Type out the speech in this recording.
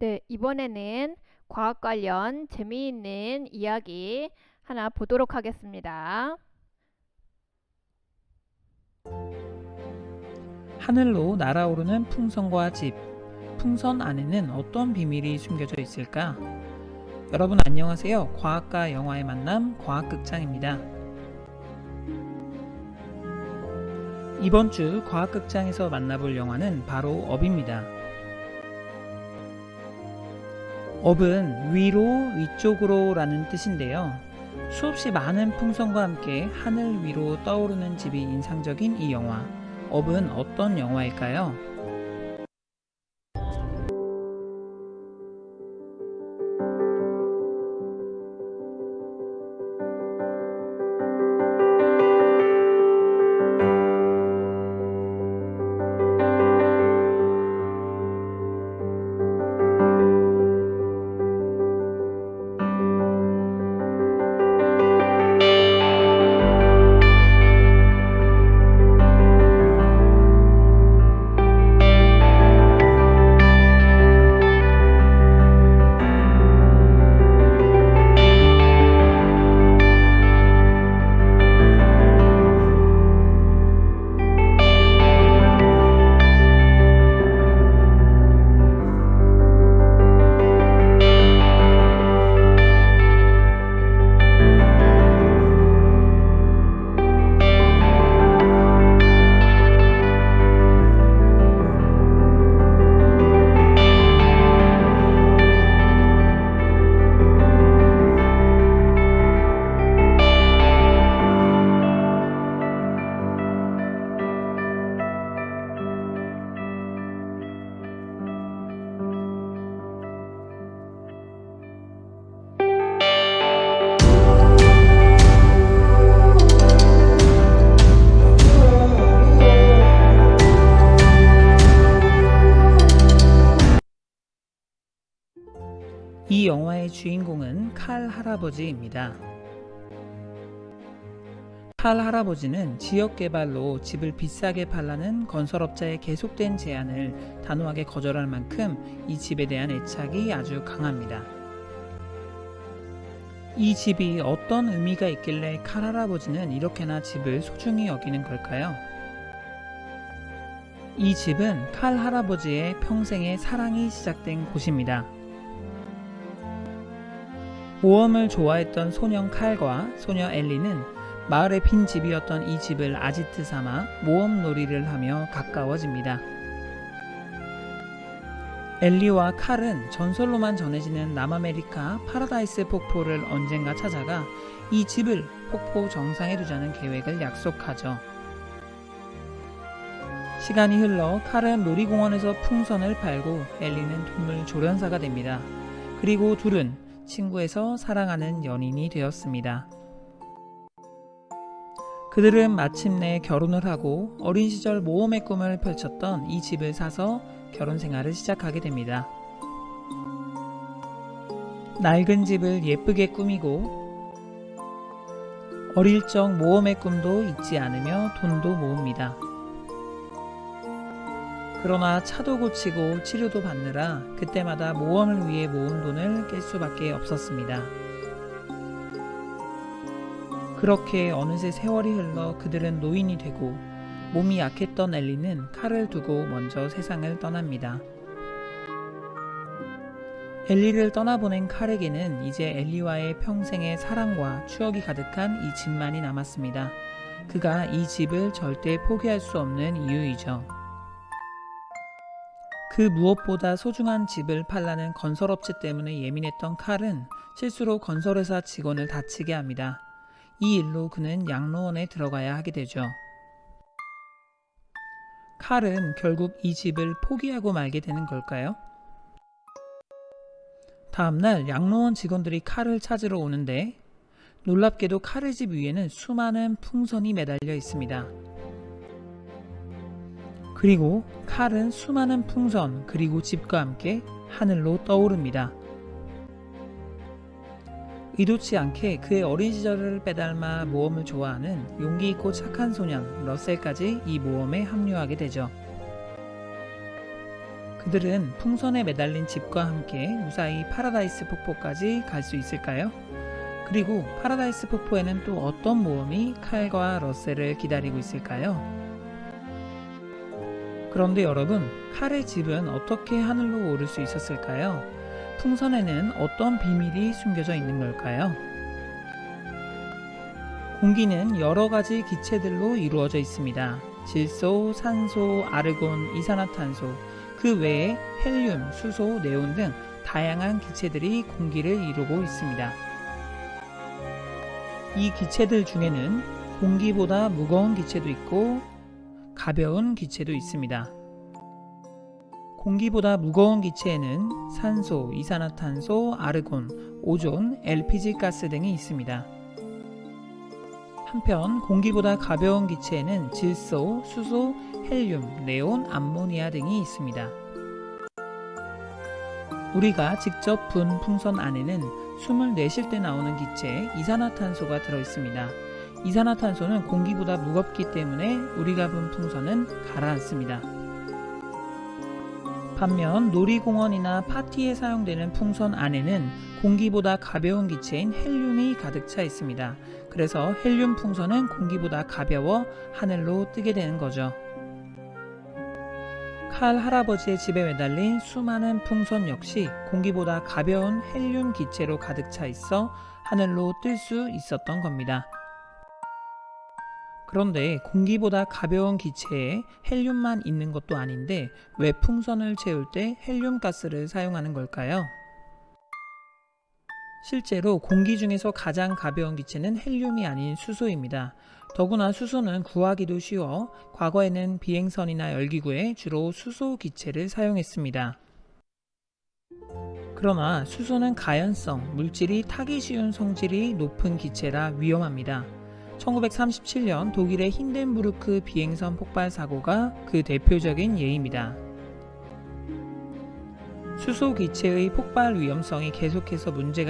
네, 이번에는 과학 관련 재미있는 이야기 하나 보도록 하겠습니다. 하늘로 날아오르는 풍선과 집. 풍선 안에는 어떤 비밀이 숨겨져 있을까? 여러분 안녕하세요. 과학과 영화의 만남 과학극장입니다. 이번 주 과학극장에서 만나볼 영화는 바로 업입니다. 업은 위로, 위쪽으로 라는 뜻인데요. 수없이 많은 풍선과 함께 하늘 위로 떠오르는 집이 인상적인 이 영화. 업은 어떤 영화일까요? 이 영화의 주인공은 칼 할아버지입니다. 칼 할아버지는 지역 개발로 집을 비싸게 팔라는 건설업자의 계속된 제안을 단호하게 거절할 만큼 이 집에 대한 애착이 아주 강합니다. 이 집이 어떤 의미가 있길래 칼 할아버지는 이렇게나 집을 소중히 여기는 걸까요? 이 집은 칼 할아버지의 평생의 사랑이 시작된 곳입니다. 모험을 좋아했던 소년 칼과 소녀 엘리는 마을의 빈 집이었던 이 집을 아지트 삼아 모험 놀이를 하며 가까워집니다. 엘리와 칼은 전설로만 전해지는 남아메리카 파라다이스 폭포를 언젠가 찾아가 이 집을 폭포 정상에 두자는 계획을 약속하죠. 시간이 흘러 칼은 놀이공원에서 풍선을 팔고 엘리는 동물 조련사가 됩니다. 그리고 둘은 친구에서 사랑하는 연인이 되었습니다. 그들은 마침내 결혼을 하고 어린 시절 모험의 꿈을 펼쳤던 이 집을 사서 결혼 생활을 시작하게 됩니다. 낡은 집을 예쁘게 꾸미고 어릴 적 모험의 꿈도 잊지 않으며 돈도 모읍니다. 그러나 차도 고치고 치료도 받느라 그때마다 모험을 위해 모은 돈을 깰 수밖에 없었습니다. 그렇게 어느새 세월이 흘러 그들은 노인이 되고 몸이 약했던 엘리는 칼을 두고 먼저 세상을 떠납니다. 엘리를 떠나보낸 칼에게는 이제 엘리와의 평생의 사랑과 추억이 가득한 이 집만이 남았습니다. 그가 이 집을 절대 포기할 수 없는 이유이죠. 그 무엇보다 소중한 집을 팔라는 건설업체 때문에 예민했던 칼은 실수로 건설회사 직원을 다치게 합니다. 이 일로 그는 양로원에 들어가야 하게 되죠. 칼은 결국 이 집을 포기하고 말게 되는 걸까요? 다음날 양로원 직원들이 칼을 찾으러 오는데 놀랍게도 칼의 집 위에는 수많은 풍선이 매달려 있습니다. 그리고 칼은 수많은 풍선 그리고 집과 함께 하늘로 떠오릅니다. 의도치 않게 그의 어린 시절을 빼닮아 모험을 좋아하는 용기 있고 착한 소년 러셀까지 이 모험에 합류하게 되죠. 그들은 풍선에 매달린 집과 함께 무사히 파라다이스 폭포까지 갈 수 있을까요? 그리고 파라다이스 폭포에는 또 어떤 모험이 칼과 러셀을 기다리고 있을까요? 그런데 여러분, 칼의 집은 어떻게 하늘로 오를 수 있었을까요? 풍선에는 어떤 비밀이 숨겨져 있는 걸까요? 공기는 여러 가지 기체들로 이루어져 있습니다. 질소, 산소, 아르곤, 이산화탄소, 그 외에 헬륨, 수소, 네온 등 다양한 기체들이 공기를 이루고 있습니다. 이 기체들 중에는 공기보다 무거운 기체도 있고 가벼운 기체도 있습니다. 공기보다 무거운 기체에는 산소, 이산화탄소, 아르곤, 오존, LPG 가스 등이 있습니다. 한편 공기보다 가벼운 기체에는 질소, 수소, 헬륨, 네온, 암모니아 등이 있습니다. 우리가 직접 분 풍선 안에는 숨을 내쉴 때 나오는 기체 이산화탄소가 들어 있습니다. 이산화탄소는 공기보다 무겁기 때문에 우리가 분 풍선은 가라앉습니다. 반면 놀이공원이나 파티에 사용되는 풍선 안에는 공기보다 가벼운 기체인 헬륨이 가득 차 있습니다. 그래서 헬륨 풍선은 공기보다 가벼워 하늘로 뜨게 되는 거죠. 칼 할아버지의 집에 매달린 수많은 풍선 역시 공기보다 가벼운 헬륨 기체로 가득 차 있어 하늘로 뜰 수 있었던 겁니다. 그런데 공기보다 가벼운 기체에 헬륨만 있는 것도 아닌데 왜 풍선을 채울 때 헬륨 가스를 사용하는 걸까요? 실제로 공기 중에서 가장 가벼운 기체는 헬륨이 아닌 수소입니다. 더구나 수소는 구하기도 쉬워 과거에는 비행선이나 열기구에 주로 수소 기체를 사용했습니다. 그러나 수소는 가연성, 물질이 타기 쉬운 성질이 높은 기체라 위험합니다. 1937년 독일의 힌덴부르크 비행선 폭발 사고가 그 대표적인 예입니다. 수소 기체의 폭발 위험성이 계속해서 문제가